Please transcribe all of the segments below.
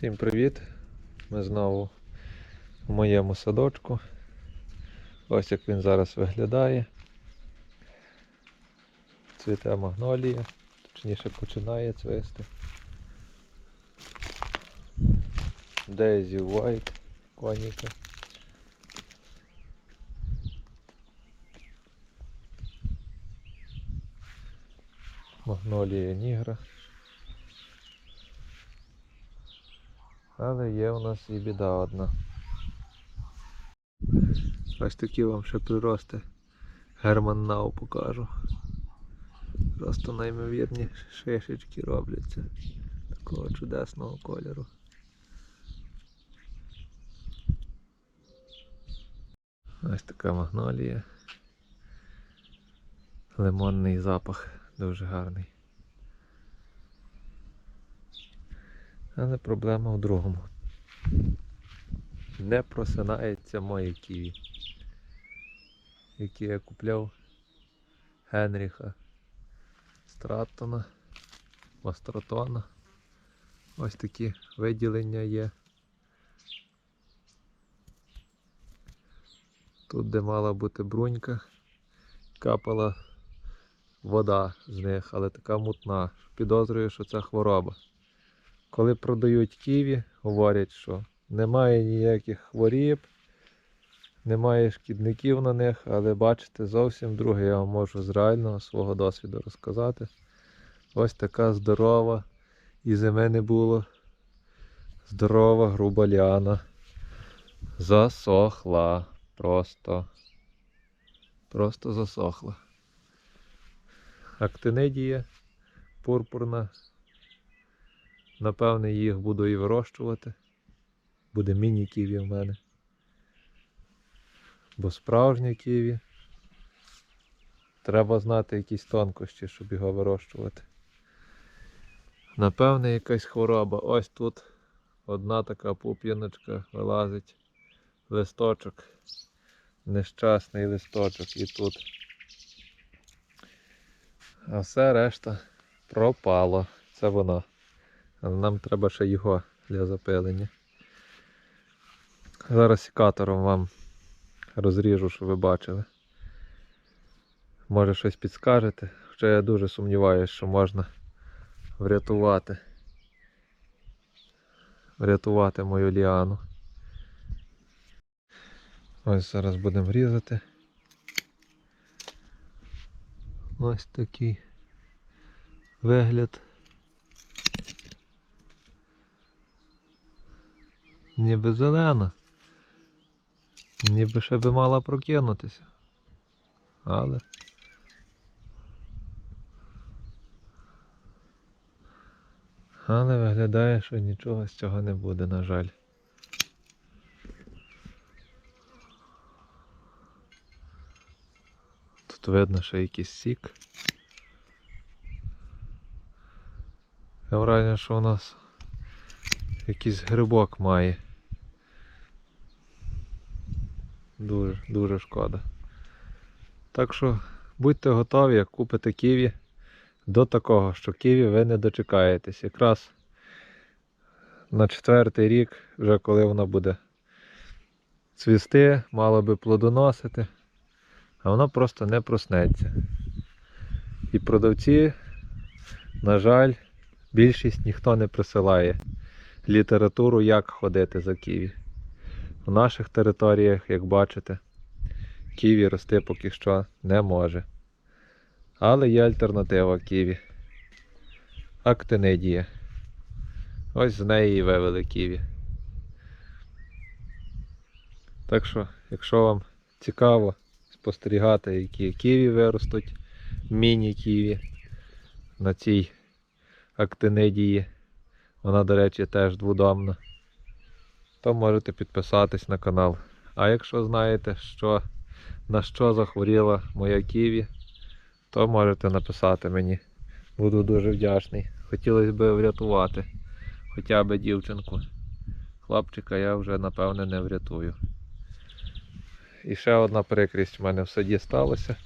Всім привіт! Ми знову в моєму садочку. Ось як він зараз виглядає. Цвіте магнолія, точніше починає цвісти. Daisy White коніка. Магнолія нігра. Але є у нас і біда одна. Ось такі вам ще прирости. Герман Нау покажу. Просто неймовірні шишечки робляться. Такого чудесного кольору. Ось така магнолія. Лимонний запах дуже гарний. Але проблема в другому. Не просинається моє ківі, які я купляв Генріха Страттона, Мастратона. Ось такі виділення є. Тут, де мала бути брунька, капала вода з них, але така мутна. Підозрюю, що це хвороба. Коли продають ківі, говорять, що немає ніяких хворіб, немає шкідників на них, але бачите, зовсім друге я вам можу з реального свого досвіду розказати. Ось така здорова, і зими не було. Здорова груба ліана. Засохла. Просто. Просто засохла. Актинидія пурпурна. Напевне, їх буду і вирощувати. Буде міні-ківі в мене. Бо справжнє ківі. Треба знати якісь тонкощі, щоб його вирощувати. Напевне, якась хвороба. Ось тут одна така пуп'яночка вилазить. Листочок. Нещасний листочок і тут. А все решта пропало. Це воно. Але нам треба ще його для запилення. Зараз секатором вам розріжу, щоб ви бачили. Може щось підскажете. Хоча я дуже сумніваюся, що можна врятувати. Врятувати мою ліану. Ось зараз будемо різати. Ось такий вигляд. Ніби зелена. Ніби ще би мала прокинутися. Але. Але виглядає, що нічого з цього не буде, на жаль. Тут видно, що якийсь сік. Я враження, що у нас якийсь грибок має. Дуже, дуже шкода. Так що будьте готові, як купите ківі до такого, що ківі ви не дочекаєтесь. Якраз на четвертий рік, вже коли вона буде цвісти, мало би плодоносити, а воно просто не проснеться. І продавці, на жаль, більшість ніхто не присилає літературу, як ходити за ківі. У наших територіях, як бачите, ківі рости поки що не може. Але є альтернатива ківі. Актинидія. Ось з неї і вивели ківі. Так що, якщо вам цікаво спостерігати, які ківі виростуть, міні-ківі на цій актинидії, вона, до речі, теж дводомна, то можете підписатись на канал. А якщо знаєте, що, на що захворіла моя ківі, то можете написати мені. Буду дуже вдячний. Хотілося б врятувати хоча б дівчинку. Хлопчика я вже напевне не врятую. І ще одна прикрість в мене в саді сталося.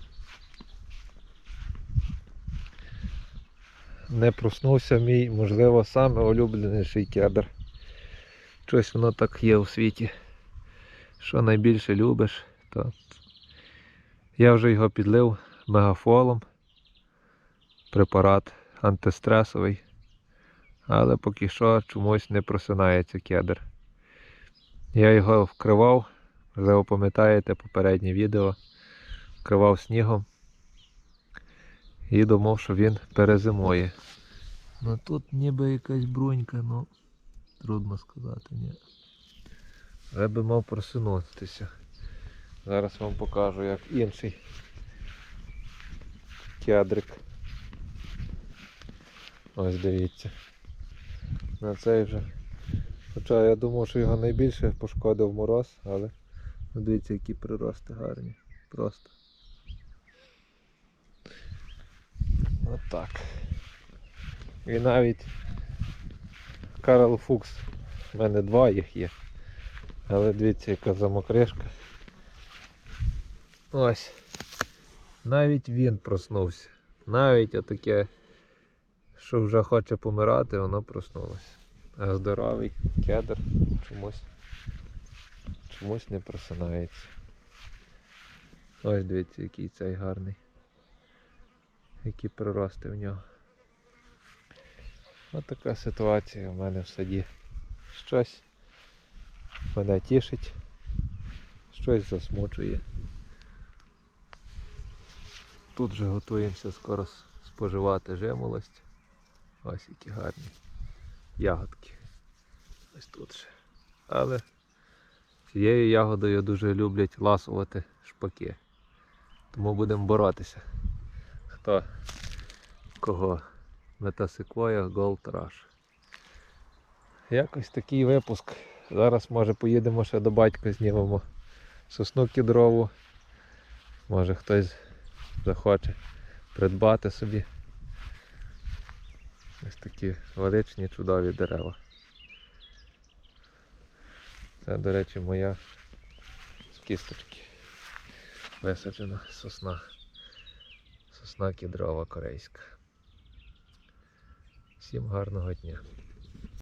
Не проснувся мій, можливо, саме улюбленіший кедр. Щось воно так є у світі. Що найбільше любиш, то я вже його підлив мегафолом. Препарат антистресовий. Але поки що чомусь не просинається кедр. Я його вкривав, вже ви пам'ятаєте попереднє відео. Вкривав снігом і думав, що він перезимує. Ну тут ніби якась брунька, ну трудно сказати, ні. Але би мав просинутися. Зараз вам покажу, як інший кедрик. Ось дивіться. На цей вже. Хоча я думав, що його найбільше пошкодив мороз, але ну, дивіться, які прирости гарні. Просто. Отак. І навіть Карл Фукс. У мене два їх є. Але дивіться, яка замокришка. Ось. Навіть він проснувся. Навіть отаке, що вже хоче помирати, воно проснулося. А здоровий кедр чомусь чомусь не просинається. Ось дивіться, який цей гарний. Які прирости в нього. Ось така ситуація в мене в саді. Щось мене тішить, щось засмучує. Тут же готуємося скоро споживати жимолость. Ось які гарні ягодки. Ось тут же. Але цією ягодою дуже люблять ласувати шпаки. Тому будемо боротися. Хто кого? Метасеквоя Gold Rush. Якось такий випуск. Зараз може поїдемо ще до батька знімемо сосну кідрову. Може хтось захоче придбати собі. Ось такі величні чудові дерева. Це, до речі, моя з кісточки висаджена сосна. Сосна кідрова корейська. Всім гарного дня.